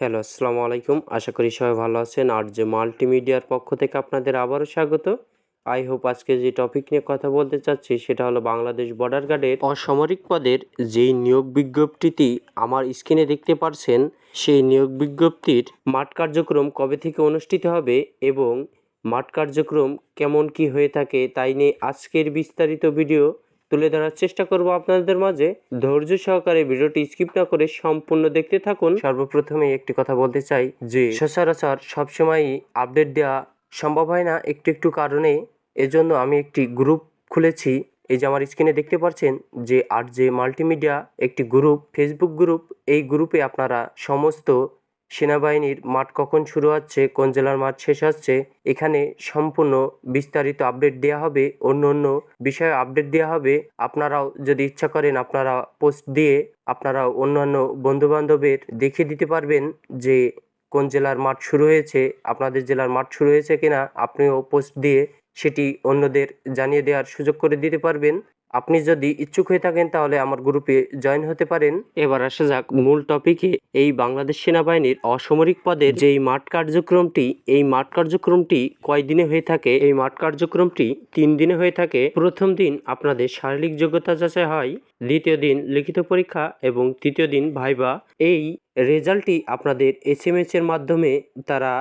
Hello, আসসালামু আলাইকুম। আশা করি সবাই ভালো আছেন। আর যে মাল্টিমিডিয়ার পক্ষ থেকে আপনাদের আবারও স্বাগত। আই হোপ আজকে যে টপিক নিয়ে কথা বলতে চাচ্ছি, সেটা হলো বাংলাদেশ বর্ডার গার্ডের অসামরিক পদের যেই নিয়োগ বিজ্ঞপ্তিটি আমার স্ক্রিনে দেখতে পারছেন, সেই নিয়োগ বিজ্ঞপ্তির মাঠ কার্যক্রম কবে থেকে অনুষ্ঠিত হবে এবং মাঠ কার্যক্রম কেমন কি হয়ে থাকে তাই নিয়ে আজকের বিস্তারিত ভিডিও তুলে ধরার চেষ্টা করব আপনাদের মাঝে। ধৈর্য সহকারে ভিডিওটি স্কিপ না করে সম্পূর্ণ দেখতে থাকুন। সর্বপ্রথমে একটি কথা বলতে চাই যে, সচরাচর সবসময়ই আপডেট দেওয়া সম্ভব হয় না একটু একটু কারণে। এজন্য আমি একটি গ্রুপ খুলেছি। এই যে আমার স্ক্রিনে দেখতে পাচ্ছেন যে, আর যে মাল্টিমিডিয়া একটি গ্রুপ ফেসবুক গ্রুপ, এই গ্রুপে আপনারা সমস্ত সেনাবাহিনীর মাঠ কখন শুরু হচ্ছে, কোন জেলার মাঠ শেষ হচ্ছে, এখানে সম্পূর্ণ বিস্তারিত আপডেট দেওয়া হবে। অন্য অন্য বিষয়ে আপডেট দেওয়া হবে। আপনারাও যদি ইচ্ছা করেন, আপনারা পোস্ট দিয়ে আপনারা অন্যান্য বন্ধুবান্ধবের দেখিয়ে দিতে পারবেন যে কোন জেলার মাঠ শুরু হয়েছে, আপনাদের জেলার মাঠ শুরু হয়েছে কিনা, আপনিও পোস্ট দিয়ে সেটি অন্যদের জানিয়ে দেওয়ার সুযোগ করে দিতে পারবেন। আপনি যদি ইচ্ছুক হয়ে থাকেন, তাহলে আমার গ্রুপে জয়েন হতে পারেন। এবার আসা যাক মূল টপিকে এই বাংলাদেশ সেনাবাহিনীর অসামরিক পদের যেই মাঠ কার্যক্রমটি, এই মাঠ কার্যক্রমটি কয় দিনে হয়ে থাকে? এই মাঠ কার্যক্রমটি তিন দিনে হয়ে থাকে। প্রথম দিন আপনাদের শারীরিক যোগ্যতা যাচাই হয়, দ্বিতীয় দিন লিখিত পরীক্ষা এবং তৃতীয় দিন ভাইবা। এই রেজাল্টটি আপনাদের এস এম এস এর মাধ্যমে তারা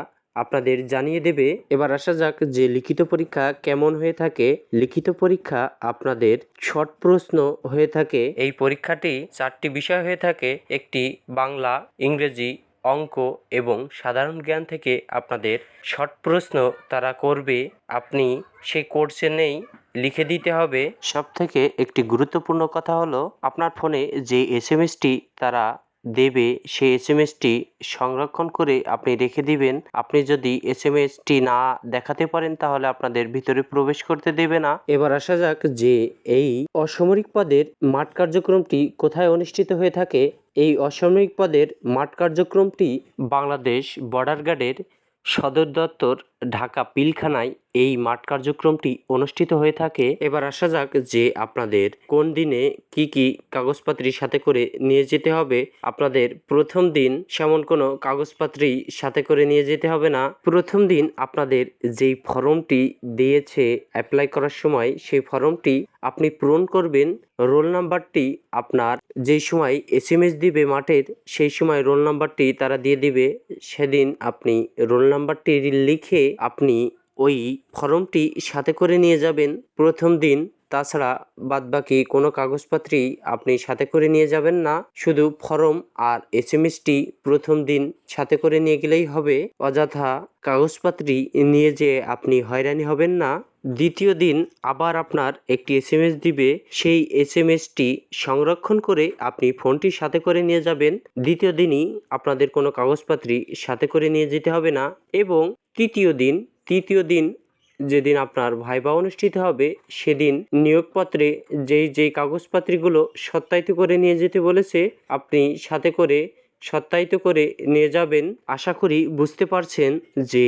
আপনাদের জানিয়ে দেবে। এবার আসা যাক যে লিখিত পরীক্ষা কেমন হয়ে থাকে। লিখিত পরীক্ষা আপনাদের শর্ট প্রশ্ন হয়ে থাকে। এই পরীক্ষাটি চারটি বিষয় হয়ে থাকে। একটি বাংলা, ইংরেজি, অঙ্ক এবং সাধারণ জ্ঞান থেকে আপনাদের শর্ট প্রশ্ন তারা করবে। আপনি সেই কোর্সে নেই, লিখে দিতে হবে। সব থেকে একটি গুরুত্বপূর্ণ কথা হলো, আপনার ফোনে যে এস এম এসটি তারা দেবে সেই এস এম এসটি সংরক্ষণ করে আপনি রেখে দিবেন। আপনি যদি এস এম এসটি না দেখাতে পারেন, তাহলে আপনাদের ভিতরে প্রবেশ করতে দেবে না। এবার আসা যাক যে এই অসামরিক পদের মাঠ কার্যক্রমটি কোথায় অনুষ্ঠিত হয়ে থাকে। এই অসামরিক পদের মাঠ কার্যক্রমটি বাংলাদেশ বর্ডার গার্ডের সদর দপ্তর ঢাকা পিলখানায় এই মাঠ কার্যক্রমটি অনুষ্ঠিত হয়ে থাকে। এবার আসা যাক যে আপনাদের কোন দিনে কি কি কাগজপত্রী সাথে করে নিয়ে যেতে হবে। আপনাদের প্রথম দিন সেমন কোনো কাগজপত্রী সাথে করে নিয়ে যেতে হবে না। প্রথম দিন আপনাদের যেই ফর্মটি দিয়েছে অ্যাপ্লাই করার সময় সেই ফর্মটি আপনি পূরণ করবেন। রোল নাম্বারটি আপনার যেই সময় এস এম এস দিবে মাঠের সেই সময় রোল নাম্বারটি তারা দিয়ে দিবে। সেদিন আপনি রোল নাম্বারটি লিখে আপনি ওই ফর্মটি সাথে করে নিয়ে যাবেন। প্রথম দিন, তাছাড়া বাদবাকি কোনো কাগজপত্রই আপনি সাথে করে নিয়ে যাবেন না। শুধু ফর্ম আর এস এম এসটি প্রথম দিন সাথে করে নিয়ে গেলেই হবে। অযথা কাগজপত্রী নিয়ে যে আপনি হয়রানি হবেন না। দ্বিতীয় দিন আবার আপনার একটি এস এম এস দিবে। সেই এস এম এসটি সংরক্ষণ করে আপনি ফোনটি সাথে করে নিয়ে যাবেন। দ্বিতীয় দিনই আপনাদের কোনো কাগজপত্রই সাথে করে নিয়ে যেতে হবে না। এবং তৃতীয় দিন তৃতীয় দিন যেদিন আপনার ভাইবা অনুষ্ঠিত হবে, সেদিন নিয়োগপত্রে যেই যেই কাগজপত্রগুলো সত্যায়িত করে নিয়ে যেতে বলেছে, আপনি সাথে করে সত্যায়িত করে নিয়ে যাবেন। আশা করি বুঝতে পারছেন যে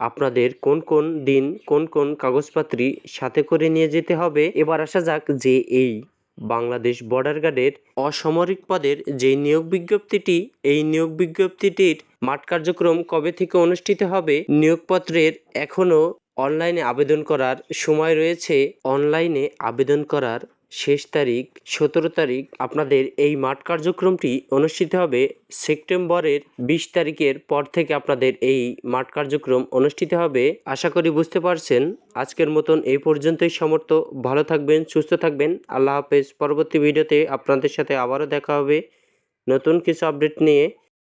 আপনাদের কোন কোন দিন কোন কোন কাগজপত্রী সাথে করে নিয়ে যেতে হবে। এবার আসা যাক যে এই বাংলাদেশ বর্ডার গার্ডের অসামরিক পদের যে নিয়োগ বিজ্ঞপ্তিটি, এই নিয়োগ বিজ্ঞপ্তিটির মাঠ কার্যক্রম কবে থেকে অনুষ্ঠিত হবে, নিয়োগপত্রের এখনও অনলাইনে আবেদন করার সময় রয়েছে। অনলাইনে আবেদন করার শেষ তারিখ, সতেরো তারিখ আপনাদের এই মাঠ কার্যক্রমটি অনুষ্ঠিত হবে সেপ্টেম্বরের বিশ তারিখের পর থেকে আপনাদের এই মাঠ কার্যক্রম অনুষ্ঠিত হবে। আশা করি বুঝতে পারছেন। আজকের মতন এই পর্যন্তই সমর্থ। ভালো থাকবেন, সুস্থ থাকবেন। আল্লাহ হাফেজ। পরবর্তী ভিডিওতে আপনাদের সাথে আবারও দেখা হবে। নতুন কিছু আপডেট নিয়ে